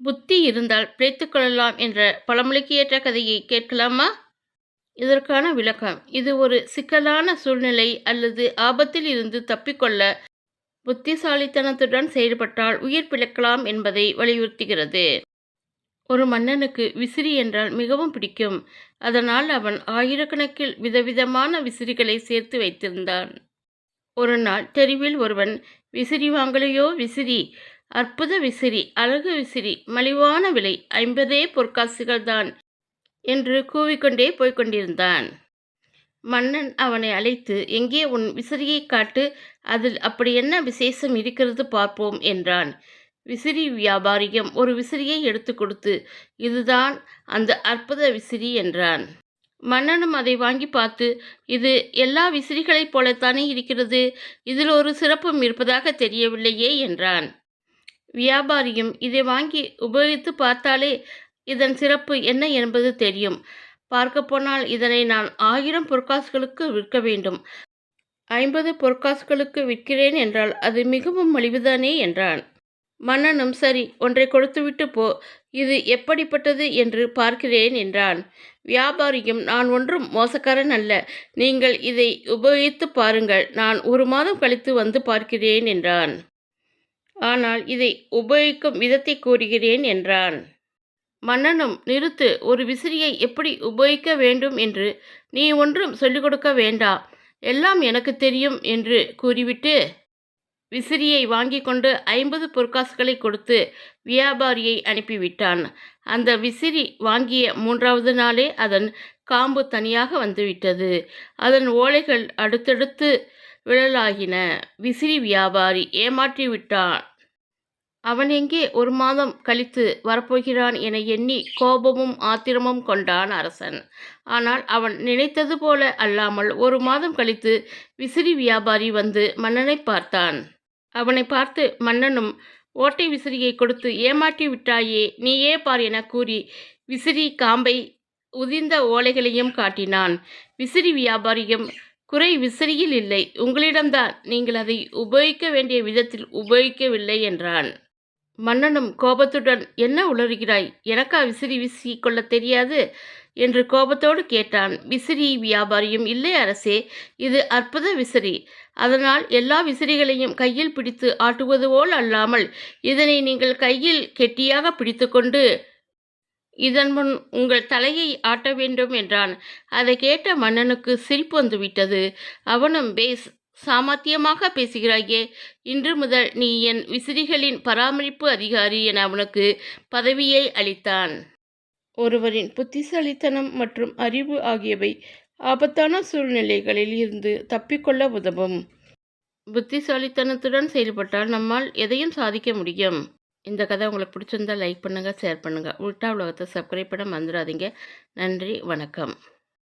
புத்தி இருந்தால் பிழைத்துக்கொள்ளலாம் என்ற பழமொழிக்கு ஏற்ற கதையை கேட்கலாமா? இதற்கான விளக்கம். இது ஒரு சிக்கலான சூழ்நிலை அல்லது ஆபத்தில் இருந்து தப்பிக்கொள்ள புத்திசாலித்தனத்துடன் செயல்பட்டால் உயிர் பிழைக்கலாம் என்பதை வலியுறுத்துகிறது. ஒரு மன்னனுக்கு விசிறி என்றால் மிகவும் பிடிக்கும். அதனால் அவன் ஆயிரக்கணக்கில் விதவிதமான விசிறிகளை சேர்த்து வைத்திருந்தான். ஒரு நாள் தெருவில் ஒருவன் விசிறி வாங்கலையோ? விசிறி! அற்புத விசிறி அழகு விசிறி மலிவான விலை ஐம்பதே பொற்காசுகள் தான் என்று கூவிக்கொண்டே போய்கொண்டிருந்தான் மன்னன் அவனை அழைத்து எங்கே உன் விசிறியை காட்டு அதில் அப்படி என்ன விசேஷம் இருக்கிறது பார்ப்போம் என்றான். விசிறி வியாபாரியம் ஒரு விசிறியை எடுத்து கொடுத்து இதுதான் அந்த அற்புத விசிறி என்றான். மன்னனும் அதை வாங்கி பார்த்து இது எல்லா விசிறிகளைப் போலத்தானே இருக்கிறது? இதில் ஒரு சிறப்பும் இருப்பதாக தெரியவில்லையே என்றான். வியாபாரியும் இதை வாங்கி உபயோகித்து பார்த்தாலே இதன் சிறப்பு என்ன என்பது தெரியும். பார்க்க போனால் இதனை நான் ஆயிரம் பொற்காசுகளுக்கு விற்க வேண்டும். ஐம்பது பொற்காசுகளுக்கு விற்கிறேன் என்றால் அது மிகவும் மலிவுதானே என்றான். மன்னனும் சரி ஒன்றை கொடுத்துவிட்டு போ இது எப்படிப்பட்டது என்று பார்க்கிறேன் என்றான். வியாபாரியும் நான் ஒன்றும் மோசக்காரன் அல்ல நீங்கள் இதை உபயோகித்து பாருங்கள் நான் ஒரு மாதம் கழித்து வந்து பார்க்கிறேன் என்றான். ஆனால் இதை உபயோகிக்கும் விதத்தை கூறுகிறேன் என்றான். மன்னனும் நிறுத்து ஒரு விசிறியை எப்படி உபயோகிக்க வேண்டும் என்று நீ ஒன்றும் சொல்லிக் கொடுக்க வேண்டா. எல்லாம் எனக்கு தெரியும் என்று கூறிவிட்டு விசிறியை வாங்கி கொண்டு ஐம்பது பொற்காசுகளை கொடுத்து வியாபாரியை அனுப்பிவிட்டான். அந்த விசிறி வாங்கிய மூன்றாவது நாளே அதன் காம்பு தனியாக வந்துவிட்டது. அதன் ஓலைகள் அடுத்தடுத்து விழலாகின விசிறி வியாபாரி ஏமாற்றி விட்டான். அவன் எங்கே ஒரு மாதம் கழித்து வரப்போகிறான் என எண்ணி கோபமும் ஆத்திரமும் கொண்டான் அரசன். ஆனால் அவன் நினைத்தது போல அல்லாமல் ஒரு மாதம் கழித்து விசிறி வியாபாரி வந்து மன்னனை பார்த்தான். அவனை பார்த்து மன்னனும் ஓட்டை விசிறியை கொடுத்து ஏமாற்றி விட்டாயே நீயே பார் என கூறி விசிறி காம்பை உதிர்ந்த ஓலைகளையும் காட்டினான். விசிறி வியாபாரியும் குறை விசிறியில் இல்லை. உங்களிடம்தான். நீங்கள் அதை உபயோகிக்க வேண்டிய விதத்தில் உபயோகிக்கவில்லை என்றான். மன்னனும் கோபத்துடன் என்ன உளறுகிறாய்? எனக்கா விசிறி விசி கொள்ள தெரியாது? என்று கோபத்தோடு கேட்டான். விசிறி வியாபாரியும் இல்லை அரசே. இது அற்புத விசிறி. அதனால் எல்லா விசிறிகளையும் கையில் பிடித்து ஆட்டுவது போல் அல்லாமல் இதனை நீங்கள் கையில் கெட்டியாக பிடித்துக்கொண்டு இதன் முன் உங்கள் தலையை ஆட்ட வேண்டும் என்றான். அதை கேட்ட மன்னனுக்கு சிரிப்பு வந்துவிட்டது. அவனும் பேஸ் சாமர்த்தியமாக பேசுகிறாயே. இன்று முதல் நீ என் விசிறிகளின் பராமரிப்பு அதிகாரி என அவனுக்கு பதவியை அளித்தான். ஒருவரின் புத்திசாலித்தனம் மற்றும் அறிவு ஆகியவை ஆபத்தான சூழ்நிலைகளில் இருந்து தப்பிக்கொள்ள உதவும். புத்திசாலித்தனத்துடன் செயல்பட்டால் நம்மால் எதையும் சாதிக்க முடியும். இந்த கதை உங்களுக்கு பிடிச்சிருந்தால் லைக் பண்ணுங்கள் ஷேர் பண்ணுங்கள் உள்டா உலகத்தை சப்ஸ்கிரைப் பண்ண மறந்துடாதீங்க. நன்றி வணக்கம்.